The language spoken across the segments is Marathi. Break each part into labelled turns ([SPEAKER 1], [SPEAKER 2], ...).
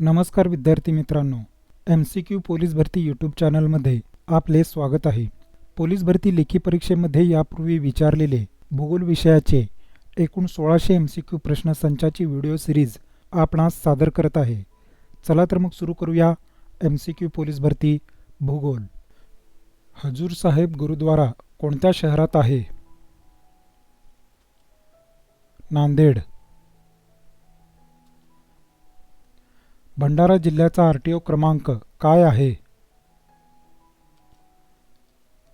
[SPEAKER 1] नमस्कार विद्यार्थी मित्रांनो एम सी क्यू पोलीस भरती यूट्यूब चॅनलमध्ये आपले स्वागत आहे. पोलीस भरती लेखी परीक्षेमध्ये यापूर्वी विचारलेले भूगोल विषयाचे एकूण सोळाशे एम सी क्यू प्रश्नसंचाची व्हिडिओ सिरीज आपणास सादर करत आहे. चला तर मग सुरू करूया एम सी क्यू पोलीस भरती भूगोल. हजूर साहेब गुरुद्वारा कोणत्या शहरात आहे? नांदेड. भंडारा जिल्ह्याचा आर टी ओ क्रमांक काय आहे?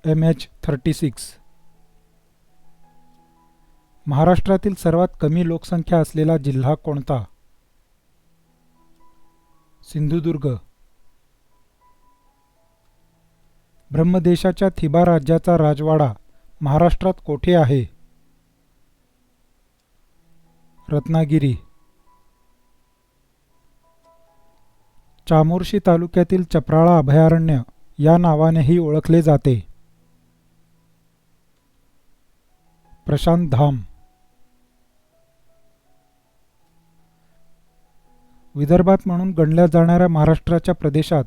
[SPEAKER 1] M H thirty six. महाराष्ट्रातील सर्वात कमी लोकसंख्या असलेला जिल्हा कोणता? सिंधुदुर्ग. ब्रह्मदेशाच्या थिबा राज्याचा राजवाडा महाराष्ट्रात कोठे आहे? रत्नागिरी. चामोर्शी तालुक्यातील चपराळा अभयारण्य या नावानेही ओळखले जाते. प्रशांत धाम. विदर्भात म्हणून गणल्या जाणाऱ्या महाराष्ट्राच्या प्रदेशात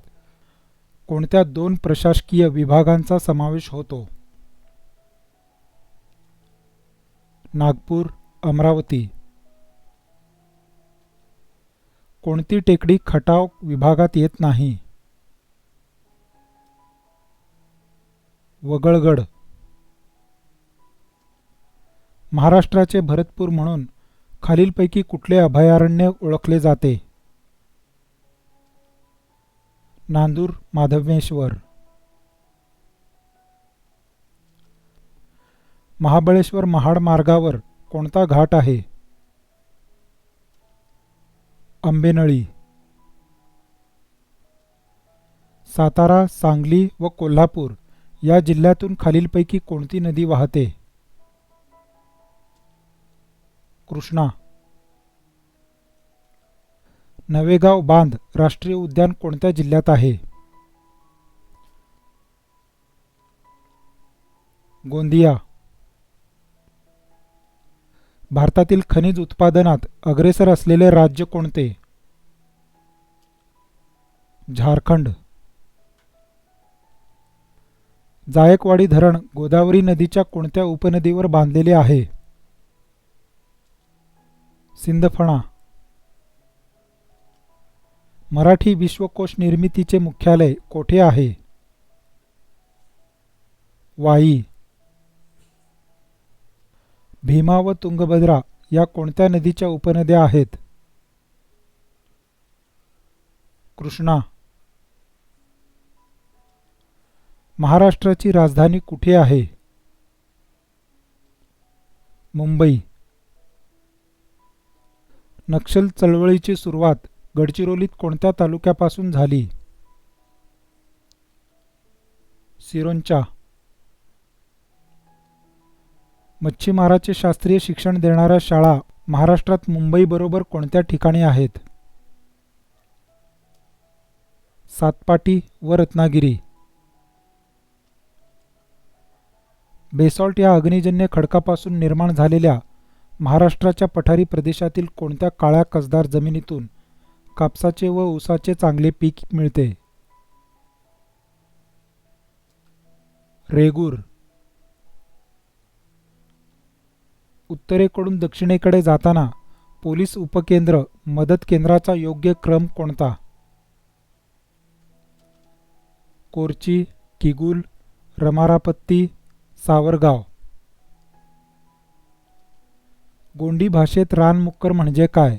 [SPEAKER 1] कोणत्या दोन प्रशासकीय विभागांचा समावेश होतो? नागपूर अमरावती. कोणती टेकडी खटाव विभागात येत नाही. वगळगड. महाराष्ट्राचे भरतपूर म्हणून खालीलपैकी कुठले अभयारण्य ओळखले जाते? नांदूर माधवेश्वर. महाबळेश्वर महाड मार्गावर कोणता घाट आहे? आंबेनळी. सातारा सांगली व कोल्हापूर या जिल्ह्यातून खालीलपैकी कोणती नदी वाहते? कृष्णा. नवेगाव बांध राष्ट्रीय उद्यान कोणत्या जिल्ह्यात आहे? गोंदिया. भारतातील खनिज उत्पादनात अग्रेसर असलेले राज्य कोणते? झारखंड. जायकवाडी धरण गोदावरी नदीच्या कोणत्या उपनदीवर बांधलेले आहे? सिंदफणा मराठी विश्वकोश निर्मितीचे मुख्यालय कोठे आहे? वाई. भीमा व तुंगभद्रा या कोणत्या नदीच्या उपनद्या आहेत? कृष्णा. महाराष्ट्राची राजधानी कुठे आहे? मुंबई. नक्षल चळवळीची सुरुवात गडचिरोलीत कोणत्या तालुक्यापासून झाली? सिरोंचा. मच्छीमाराचे शास्त्रीय शिक्षण देणाऱ्या शाळा महाराष्ट्रात मुंबईबरोबर कोणत्या ठिकाणी आहेत? सातपाटी व रत्नागिरी. बेसॉल्ट या अग्निजन्य खडकापासून निर्माण झालेल्या महाराष्ट्राच्या पठारी प्रदेशातील कोणत्या काळ्या कसदार जमिनीतून कापसाचे व ऊसाचे चांगले पीक मिळते? रेगूर. उत्तरेकडून दक्षिणेकडे जाताना पोलीस उपकेंद्र मदत केंद्राचा योग्य क्रम कोणता? कोरची किगुल रमारापत्ती सावरगाव. गोंडी भाषेत रानमुक्कर म्हणजे काय?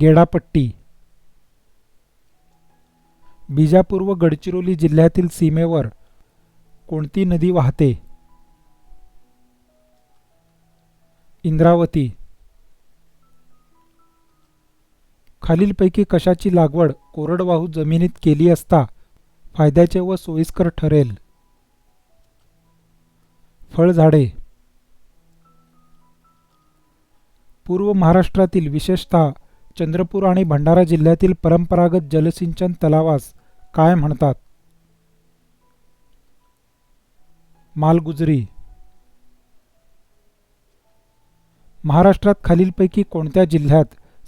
[SPEAKER 1] गेडापट्टी. बिजापूर व गडचिरोली जिल्ह्यातील सीमेवर कोणती नदी वाहते? इंद्रावती. खालीलपैकी कशाची लागवड कोरडवाहू जमिनीत केली असता फायद्याचे व सोयीस्कर ठरेल? फळझाडे. पूर्व महाराष्ट्रातील विशेषतः चंद्रपूर आणि भंडारा जिल्ह्यातील परंपरागत जलसिंचन तलावास काय म्हणतात? मालगुजरी. महाराष्ट्रात खालीलपैकी कोणत्या जिल्ह्यात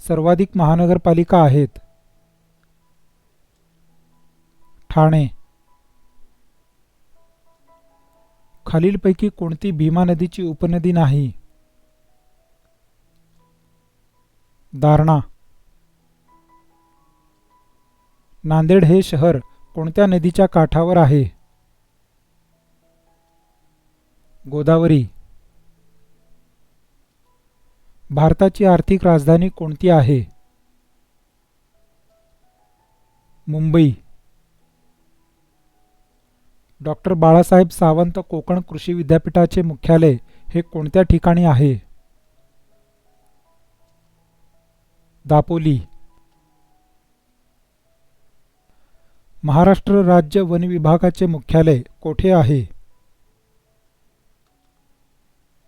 [SPEAKER 1] सर्वाधिक महानगरपालिका आहेत? ठाणे. खालीलपैकी कोणती भीमा नदीची उपनदी नाही? दारणा. नांदेड हे शहर कोणत्या नदीच्या काठावर आहे? गोदावरी. भारताची आर्थिक राजधानी कोणती आहे? मुंबई. डॉक्टर बाळासाहेब सावंत कोकण कृषी विद्यापीठाचे मुख्यालय हे कोणत्या ठिकाणी आहे? दापोली. महाराष्ट्र राज्य वन विभागाचे मुख्यालय कोठे आहे?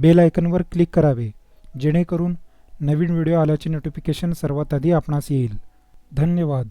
[SPEAKER 1] बेल आयकनवर क्लिक करावे जेणेकरून नवीन व्हिडिओ आल्याचे नोटिफिकेशन सर्वात आधी आपणास येईल. धन्यवाद.